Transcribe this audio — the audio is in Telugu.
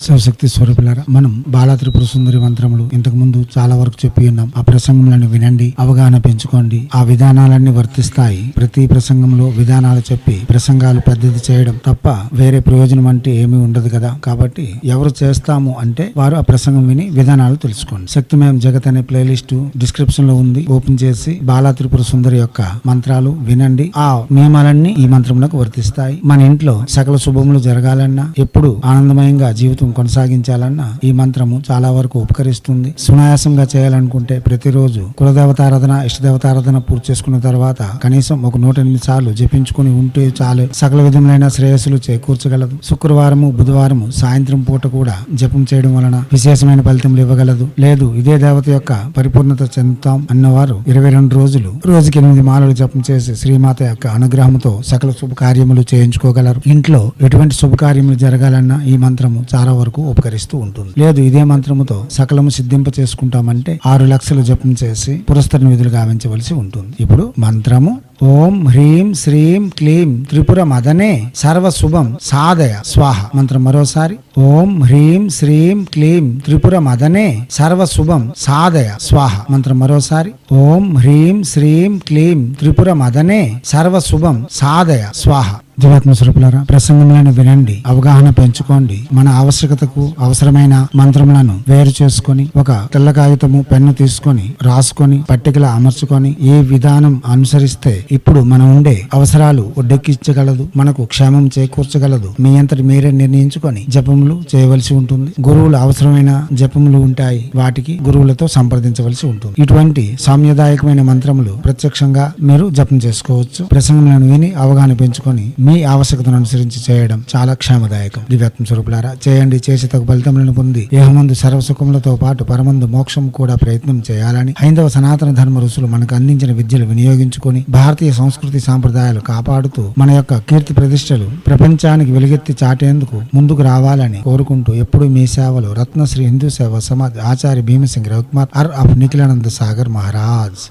శివశక్తి స్వరూపులారా మనం బాలా త్రిపుర సుందరి మంత్రములు ఇంతకు ముందు చాలా వరకు చెప్పి ఉన్నాం. ఆ ప్రసంగములను వినండి అవగాహన పెంచుకోండి. ఆ విధానాలన్నీ వర్తిస్తాయి. ప్రతి ప్రసంగంలో విధానాలు చెప్పి ప్రసంగాలు పెద్దది చేయడం తప్ప వేరే ప్రయోజనం అంటే ఏమీ ఉండదు కదా. కాబట్టి ఎవరు చేస్తాము అంటే వారు ఆ ప్రసంగం విని విధానాలు తెలుసుకోండి. శక్తిమయం జగత్ అనే ప్లేలిస్ట్ డిస్క్రిప్షన్లో ఉంది. ఓపెన్ చేసి బాలా త్రిపుర సుందరి యొక్క మంత్రాలు వినండి. ఆ నియమాలన్నీ ఈ మంత్రములకు వర్తిస్తాయి. మన ఇంట్లో సకల శుభములు జరగాలన్నా ఎప్పుడు ఆనందమయంగా జీవితం కొనసాగించాలన్నా ఈ మంత్రము చాలా వరకు ఉపకరిస్తుంది. సునాయాసంగా చేయాలనుకుంటే ప్రతిరోజు కులదేవతారాధన ఇష్టదేవతారాధన పూర్తి చేసుకున్న తర్వాత కనీసం ఒక నూట ఎనిమిది సార్లు జపించుకుని ఉంటే చాలు. సకల విధములైన శ్రేయస్సులు చేకూర్చగలదు. శుక్రవారము బుధవారము సాయంత్రం పూట కూడా జపం చేయడం వలన విశేషమైన ఫలితములు ఇవ్వగలదు. లేదు ఇదే దేవత యొక్క పరిపూర్ణత చెందుతాం అన్నవారు ఇరవై రెండు రోజులు రోజుకి ఎనిమిది మాలలు జపం చేసి శ్రీమాత యొక్క అనుగ్రహంతో సకల శుభకార్యములు చేయించుకోగలరు. ఇంట్లో ఎటువంటి శుభకార్యములు జరగాలన్నా ఈ మంత్రము చాలా వరకు ఉపకరిస్తూ ఉంటుంది. లేదు ఇదే మంత్రముతో సకలము సిద్ధింప చేసుకుంటామంటే ఆరు లక్షలు జపం చేసి పురస్కర నిధులు గావించవలసి ఉంటుంది. ఇప్పుడు మంత్రము. ఓం హ్రీం శ్రీం క్లీం త్రిపుర మదనే సర్వ శుభం సాధయ స్వాహ. మంత్రం మరోసారి. ఓం హ్రీం శ్రీం క్లీం త్రిపుర మదనే సర్వ శుభం సాధయ స్వాహ. మంత్రం మరోసారి. ఓం హ్రీం శ్రీం క్లీం త్రిపుర మదనే సర్వ శుభం సాధయ స్వాహ. జీవాత్మ స్వరూపులారా ప్రసంగములను వినండి అవగాహన పెంచుకోండి. మన ఆవశ్యకతకు అవసరమైన మంత్రములను వేరు చేసుకొని ఒక తెల్ల కాగితము పెన్ను తీసుకొని రాసుకొని పట్టికల అమర్చుకొని ఏ విధానం అనుసరిస్తే ఇప్పుడు మనం ఉండే అవసరాలు ఒడ్డెక్కించగలదు మనకు క్షేమం చేకూర్చగలదు. మీ అంతటి మీరే నిర్ణయించుకొని జపములు చేయవలసి ఉంటుంది. గురువులు అవసరమైన జపములు ఉంటాయి. వాటికి గురువులతో సంప్రదించవలసి ఉంటుంది. ఇటువంటి సామ్యదాయకమైన మంత్రములు ప్రత్యక్షంగా మీరు జపం చేసుకోవచ్చు. ప్రసంగములను విని అవగాహన పెంచుకొని మీ ఆవశ్యకతను అనుసరించి చేయడం చాలా క్షేమదాయకం. దివ్యాత్మ స్వరూపులారా చేయండి చేసి తగు ఫలితములను పొంది ఏహమందు సర్వసుఖములతో పాటు పరమందు మోక్షం కూడా ప్రయత్నం చేయాలని హైందవ సనాతన ధర్మ ఋషులు మనకు అందించిన విద్యలు వినియోగించుకొని భారతీయ సంస్కృతి సాంప్రదాయాలు కాపాడుతూ మన యొక్క కీర్తి ప్రతిష్టలు ప్రపంచానికి వెలుగెత్తి చాటేందుకు ముందుకు రావాలని కోరుకుంటూ ఎప్పుడు మీ సేవలు రత్నశ్రీ హిందూ సేవ సమాజ్ ఆచార్య భీమసింగ్ రవికుమార్ అర్ ఆఫ్ నిఖిలానంద సాగర్ మహారాజ్.